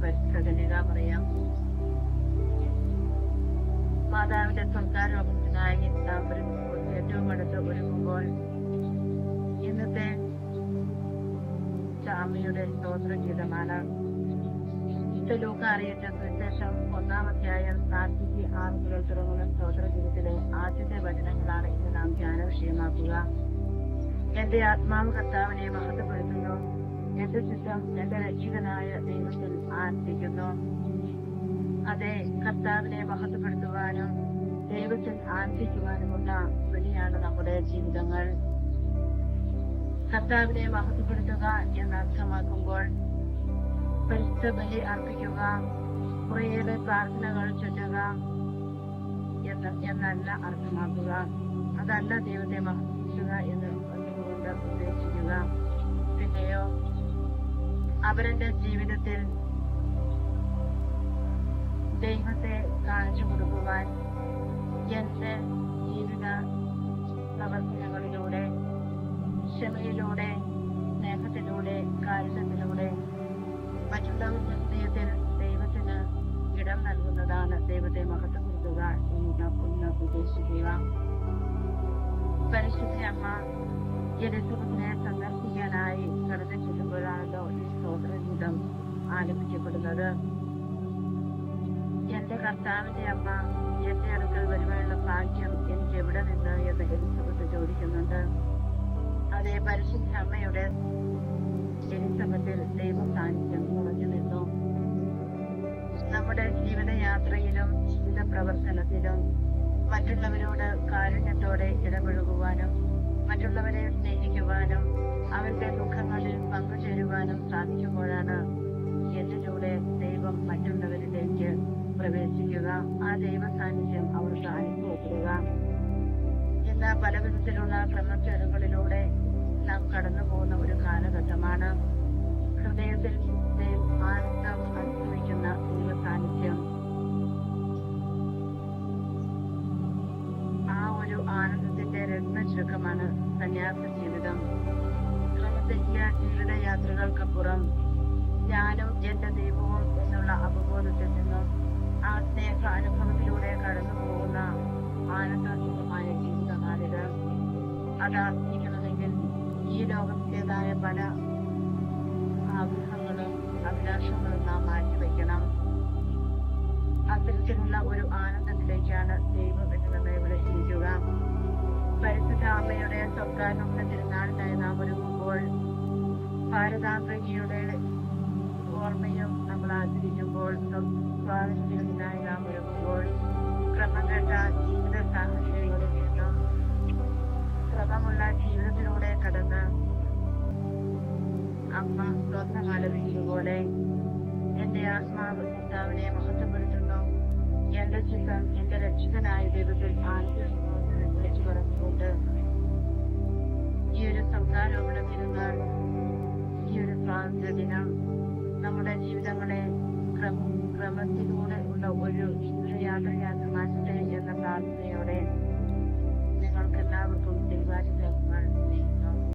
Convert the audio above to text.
കന്യകാമറിയാം മാതാവിന്റെ സർക്കാർ നാം ഒരുങ്ങുമ്പോൾ ഏറ്റവും അടുത്ത് ഒരുങ്ങുമ്പോൾ ഇന്നത്തെ ചാമിയുടെ സ്തോത്രഗീതമാണ് ലൂക്ക അറിയിച്ച സുവിശേഷം ഒന്നാമധ്യായം നാൽപ്പത്തി ആറ് മുതൽ തുടങ്ങുന്ന സ്തോത്രഗീതത്തിലെ ആദ്യത്തെ വചനങ്ങളാണ് ഇന്ന് നാം ധ്യാന വിഷയമാക്കുക എന്റെ ആത്മാവ് കർത്താവിനെ മഹത്വപ്പെടുത്തുന്നു. എന്റെ ചിത്തം എന്റെ രക്ഷിതനായ ദൈവത്തിൽ ആനന്ദിക്കുന്നു അതെ കർത്താവിനെ മഹത്വപ്പെടുത്തുവാനും ദൈവത്തിൽ ആനന്ദിക്കുവാനുമുള്ള വഴിയാണ് നമ്മുടെ ജീവിതങ്ങൾ. കർത്താവിനെ മഹത്വപ്പെടുത്തുക എന്നർത്ഥമാക്കുമ്പോൾ പരിശുദ്ധ ബലി അർപ്പിക്കുക കുറേയേറെ പ്രാർത്ഥനകൾ ചൊല്ലുക എന്ന് എന്നല്ല അർത്ഥമാക്കുക. അതല്ല ദൈവത്തെ മഹത്വപ്പെടുത്തുക എന്ന് ഉദ്ദേശിക്കുക അവരുടെ ജീവിതത്തിൽ ദൈവത്തെ കാണിച്ചു കൊടുക്കുവാൻ എന്റെ ജീവിത പ്രവർത്തനങ്ങളിലൂടെ ക്ഷമയിലൂടെ സ്നേഹത്തിലൂടെ കാരുണ്യത്തിലൂടെ മറ്റുള്ളവരുടെ ഹൃദയത്തിൽ ദൈവത്തിന് ഇടം നൽകുന്നതാണ് ദൈവത്തെ മഹത്വപ്പെടുത്തുക എന്ന് ഒന്ന് ഉദ്ദേശിക്കുക പരിശുദ്ധ അമ്മ എലിസബത്തിനെ സ്തോത്രഗീതം ആലപിക്കപ്പെടുന്നത്. എന്റെ കർത്താവിന്റെ അമ്മ എന്റെ അടുക്കൽ വരുവാനുള്ള ഭാഗ്യം എനിക്ക് എവിടെ നിന്ന് എന്ന് എലിസബത്ത് ചോദിക്കുന്നുണ്ട്. അതേ പരിശുദ്ധ അമ്മയുടെ എലിസബത്തിൽ ദൈവ സാന്നിധ്യം കുറഞ്ഞു നിന്നു. നമ്മുടെ ജീവിതയാത്രയിലും ജീവിത പ്രവർത്തനത്തിലും മറ്റുള്ളവരോട് കാരുണ്യത്തോടെ ഇടപഴകുവാനും മറ്റുള്ളവരെ സ്നേഹിക്കുവാനും അവരുടെ ദുഃഖങ്ങളിൽ പങ്കുചേരുവാനും സാധിക്കുമ്പോഴാണ് എന്റെ കൂടെ ദൈവം മറ്റുള്ളവരിലേക്ക് പ്രവേശിക്കുക. ആ ദൈവ സാന്നിധ്യം അവർക്ക് അനുഭവപ്പെടുക. ഇന്ന് പല വിധത്തിലുള്ള ക്രമക്കേടുകളിലൂടെ നാം കടന്നു പോകുന്ന ഒരു കാലഘട്ടമാണ് ഹൃദയത്തിൽ ആനന്ദം അനുഭവിക്കുന്ന ദൈവ സാന്നിധ്യം ആ ഒരു ആനന്ദത്തിന്റെ രത്ന ചുരുക്കമാണ് സന്യാസ ജീവിതം ജീവിതയാത്രകൾക്കപ്പുറം ഞാനും എന്റെ ദൈവവും എന്നുള്ള അവബോധത്തിൽ നിന്നും ആ സ്നേഹ അനുഭവത്തിലൂടെ കടന്നു പോകുന്ന ആനന്ദമായ ജീവിതമാണിത്. അത് ആസ്വദിക്കണമെങ്കിൽ ഈ ലോകത്തിന്റെതായ പല ആഗ്രഹങ്ങളും അഭിലാഷങ്ങളും നാം മാറ്റിവെക്കണം. അത്തരത്തിലുള്ള ഒരു ആനന്ദത്തിലേക്കാണ് ദൈവം എന്ന് നമ്മെ വിളിച്ചിരിക്കുക. പരിശുദ്ധ അമ്മയുടെ സ്വർഗാരോഹണ തിരുനാളിനായി നാം ഒരുങ്ങുമ്പോൾ ഭാരതാംബികയുടെ ഓർമ്മയും നമ്മൾ ആചരിക്കുമ്പോൾ സ്വാതന്ത്ര്യത്തിനായി നാം ഒരുങ്ങുമ്പോൾ ക്രമം കേട്ട ജീവിത സാഹചര്യങ്ങളിൽ നിന്നും ക്രമമുള്ള ജീവിതത്തിലൂടെ കടന്ന് അമ്മ സ്വന്തമാലപിച്ചതുപോലെ എന്റെ ആത്മാവ് കർത്താവിനെ മഹത്വപ്പെടുത്തുന്നു. എന്റെ ചിത്രം എന്റെ രക്ഷിതനായ ദൈവത്തിൽ ആനന്ദിക്കുന്നു പറഞ്ഞുകൊണ്ട് ഈ ഒരു സംസാരവും സ്വാതന്ത്ര്യ ദിനം നമ്മുടെ ജീവിതങ്ങളെ ക്രമ ക്രമത്തിലൂടെ ഉള്ള ഒരു യാത്രയാത്ര മാറ്റട്ടെ എന്ന പ്രാർത്ഥനയോടെ